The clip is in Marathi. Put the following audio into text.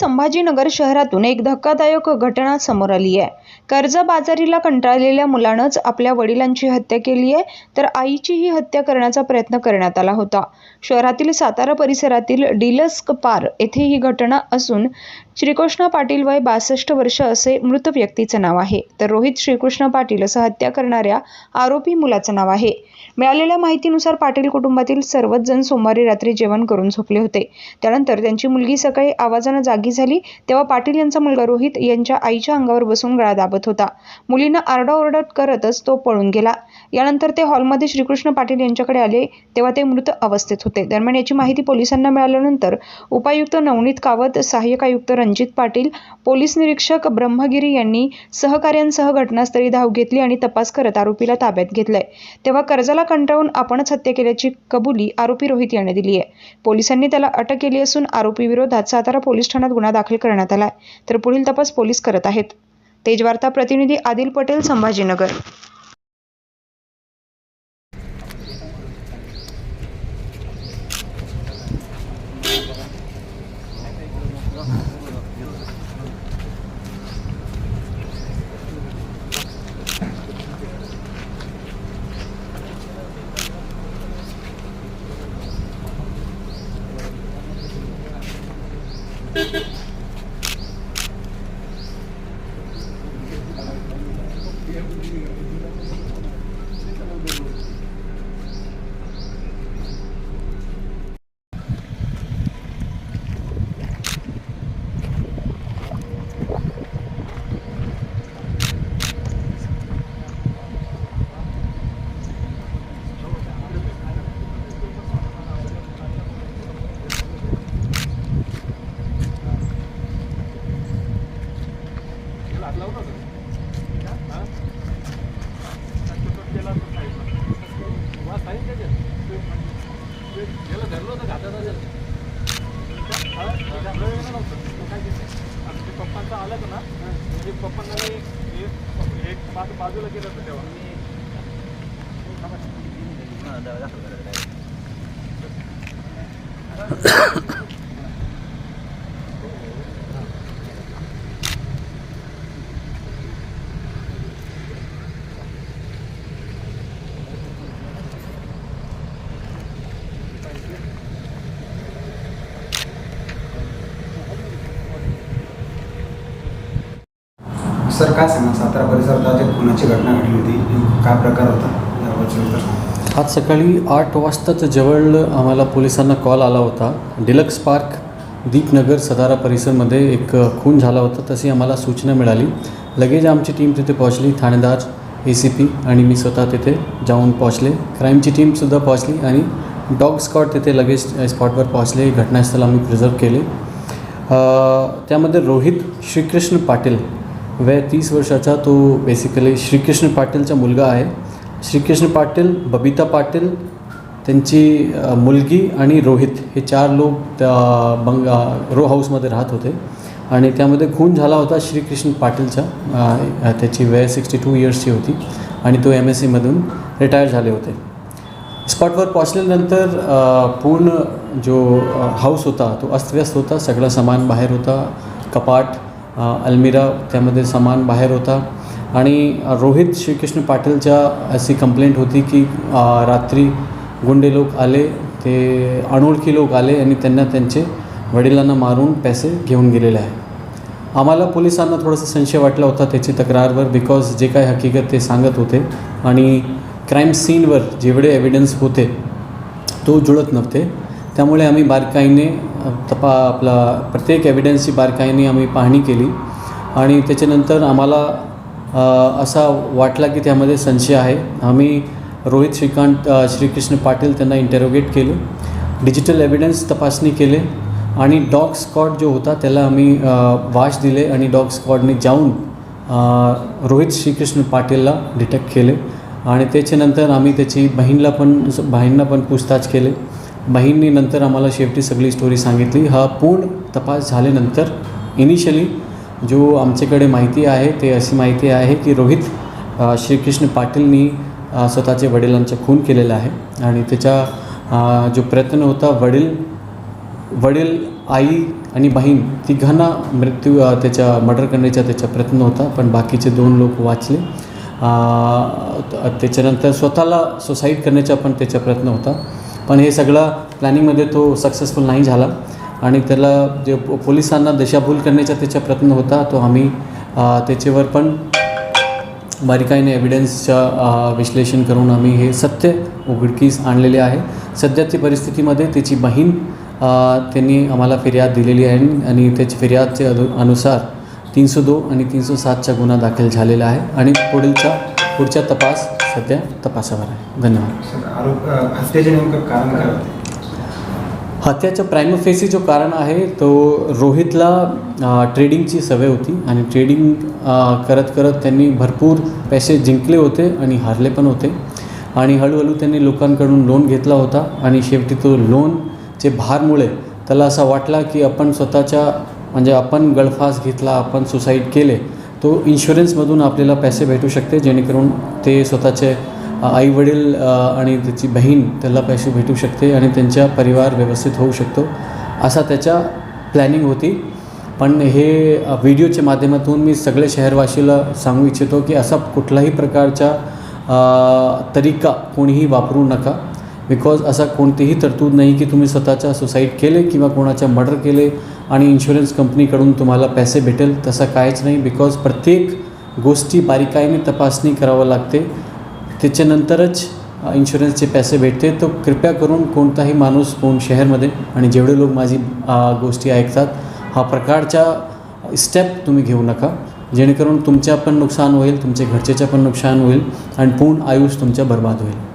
संभाजीनगर शहरातून एक धक्कादायक घटना समोर आली आहे. कर्जबाजारीला कंटाळलेल्या मुलानंच आपल्या वडिलांची हत्या केली आहे तर आईचीही हत्या करण्याचा प्रयत्न करण्यात आला होता. शहरातील सातारा परिसरातील डिलस्क पार येथे ही घटना असून श्रीकृष्ण पाटील वय बासष्ट वर्ष असे मृत व्यक्तीचं नाव आहे. तर रोहित श्रीकृष्ण पाटील असं हत्या करणाऱ्या आरोपी मुलाचं नाव आहे. मिळालेल्या माहितीनुसार पाटील कुटुंबातील सर्वच जण सोमवारी रात्री जेवण करून झोपले होते. त्यानंतर त्यांची मुलगी सकाळी आवाजानं जागी झाली तेव्हा पाटील यांचा मुलगा रोहित यांच्या आईच्या अंगावर बसून गळा दाबत होता. मुलीनं आरडाओरडत करतच तो पळून गेला. यानंतर ते हॉलमध्ये श्रीकृष्ण पाटील यांच्याकडे आले तेव्हा ते मृत अवस्थेत होते. दरम्यान याची माहिती पोलिसांना मिळाल्यानंतर उपायुक्त नवनीत कावत सहाय्यक आयुक्त रणजित पाटील पोलीस निरीक्षक ब्रह्मगिरी यांनी सहकाऱ्यांसह घटनास्थळी धाव घेतली आणि तपास करत आरोपीला ताब्यात घेतलंय. तेव्हा कर्जाला कंटाळून आपणच हत्या केल्याची कबुली आरोपी रोहित याने दिली आहे. पोलिसांनी त्याला अटक केली असून आरोपी विरोधात सातारा पोलीस ठाण्यात गुन्हा दाखल करण्यात आलाय. तर पुढील तपास पोलीस करत आहेत. तेजवार्ता प्रतिनिधी आदिल पटेल संभाजीनगर. पप्पांचं आलं ना म्हणजे पप्पांना मी एक बाजूला केलं होतं तेव्हा सर काय सांगा सातारा परिसरात आज खुनाची घटना घडली होती. काय प्रकार होता? आज सकाळी आठ वाजताच जवळ आम्हाला पोलिसांना कॉल आला होता. डिलक्स पार्क दीपनगर सदारा परिसरमध्ये एक खून झाला होता. तशी आम्हाला सूचना मिळाली. लगेच आमची टीम तिथे पोहोचली. ठाणेदार ए सी पी आणि मी स्वतः तिथे जाऊन पोहोचले. क्राईमची टीमसुद्धा पोहोचली आणि डॉग स्कॉट तिथे लगेच स्पॉटवर पोहोचले. घटनास्थळ आम्ही प्रिझर्व केले. त्यामध्ये रोहित श्रीकृष्ण पाटील वय तीस वर्षाचा तो बेसिकली श्रीकृष्ण पाटीलचा मुलगा आहे. श्रीकृष्ण पाटील बबिता पाटील त्यांची मुलगी आणि रोहित हे चार लोक त्या बंग रो हाऊसमध्ये राहत होते. आणि त्यामध्ये खून झाला होता श्रीकृष्ण पाटीलचा त्याची वय सिक्स्टी टू इयर्सची होती आणि तो एम एस सीमधून रिटायर झाले होते. स्पॉटवर पोचल्यानंतर पूर्ण जो हाऊस होता तो अस्तव्यस्त होता सगळं सामान बाहेर होता कपाट अलमिरा त्यामध्ये सामान बाहेर होता. आणि रोहित श्रीकृष्ण पाटीलच्या अशी कंप्लेंट होती की रात्री गुंडे लोक आले ते अनोळखी लोक आले आणि त्यांना त्यांचे वडिलांना मारून पैसे घेऊन गेलेले आहे. आम्हाला पोलिसांना थोडासा संशय वाटला होता त्याची तक्रारवर बिकॉज जे काय हकीकत ते सांगत होते आणि क्राईम सीनवर जेवढे एव्हिडन्स होते तो जुळत नव्हते. त्यामुळे आम्ही बारकाईने तपा आपला प्रत्येक एव्हिडन्सची बारकाईने आम्ही पाहणी केली. आणि त्याच्यानंतर आम्हाला असा वाटला की त्यामध्ये संशय आहे. आम्ही रोहित श्रीकांत श्रीकृष्ण पाटील त्यांना इंटरोगेट केले. डिजिटल एव्हिडन्स तपासणी केले. आणि डॉग स्कॉट जो होता त्याला आम्ही वाश दिले आणि डॉग स्कॉडने जाऊन रोहित श्रीकृष्ण पाटीलला डिटेक्ट केले. आणि त्याच्यानंतर आम्ही त्याची बहीणला पण बहीणला पण पूछताछ केले. बहीणनी नंतर आम्हाला शेवटी सगळी स्टोरी सांगितली. हा पूर्ण तपास झाल्यानंतर इनिशियली जो आमच्याकडे माहिती आहे ते अशी माहिती आहे की रोहित श्रीकृष्ण पाटीलनी स्वतःच्या वडिलांचा खून केलेला आहे आणि त्याचा जो प्रयत्न होता वडील वडील आई आणि बहीण तिघांना मृत्यू त्याच्या मर्डर करण्याचा त्याचा प्रयत्न होता पण बाकीचे दोन लोक वाचले. त्याच्यानंतर स्वतःला सुसाईड करण्याचा पण त्याचा प्रयत्न होता. पण हे सगळं प्लॅनिंगमध्ये तो सक्सेसफुल नाही झाला. आणि त्याला जे पोलिसांना दिशाभूल करण्याचा त्याचा प्रयत्न होता तो आम्ही त्याच्यावर पण बारीकाईने एव्हिडन्सचं विश्लेषण करून आम्ही हे सत्य उघडकीस आणलेले आहे. सध्याच्या परिस्थितीमध्ये त्याची बहीण त्यांनी आम्हाला फिर्याद दिलेली आहे आणि त्याची फिर्यादचे अनुसार तीनशे दो आणि तीनशे सातचा गुन्हा दाखल झालेला आहे. आणि पुढीलचा पुढचा तपास सध्या तपासावर आहे. धन्यवाद. हत्येचे नेमकं कारण काय होते? हत्याचं प्रायमोफेसी जो कारण आहे तो रोहितला ट्रेडिंगची सवय होती आणि ट्रेडिंग करत करत त्यांनी भरपूर पैसे जिंकले होते आणि हारले पण होते. आणि हळूहळू त्यांनी लोकांकडून लोन घेतला होता आणि शेवटी तो लोनचे भारमुळे त्याला असं वाटला की आपण स्वतःच्या म्हणजे आपण गळफास घेतला आपण सुसाईड केले तो इन्शुरन्समधून आपल्याला पैसे भेटू शकते जेणेकरून ते स्वतःचे आईवडील आणि त्याची बहीण त्याला पैसे भेटू शकते आणि त्यांचा परिवार व्यवस्थित होऊ शकतो. असा त्याच्या प्लॅनिंग होती. पण हे व्हिडिओच्या माध्यमातून मी सगळे शहरवासीला सांगू इच्छितो की असा कुठलाही प्रकारचा तरीका कोणीही वापरू नका. बिकॉज असा कोणतीही तरतूद नाही की तुम्ही स्वतःच्या सुसाईड केले किंवा कोणाच्या मर्डर केले आणि इन्शुरन्स कंपनीकडून तुम्हाला पैसे भेटेल तसं काहीच नाही. बिकॉज प्रत्येक गोष्टी बारीकाईने तपासणी करावं लागते. त्याच्यानंतरच इन्शुरन्सचे पैसे भेटते. तो कृपया करून कोणताही माणूस कोण शहरमध्ये आणि जेवढे लोक माझी गोष्टी ऐकतात हा प्रकारच्या स्टेप तुम्ही घेऊ नका. जेणेकरून तुमच्या पण नुकसान होईल तुमच्या घरच्याच्या पण नुकसान होईल आणि पूर्ण आयुष तुमच्या बर्बाद होईल.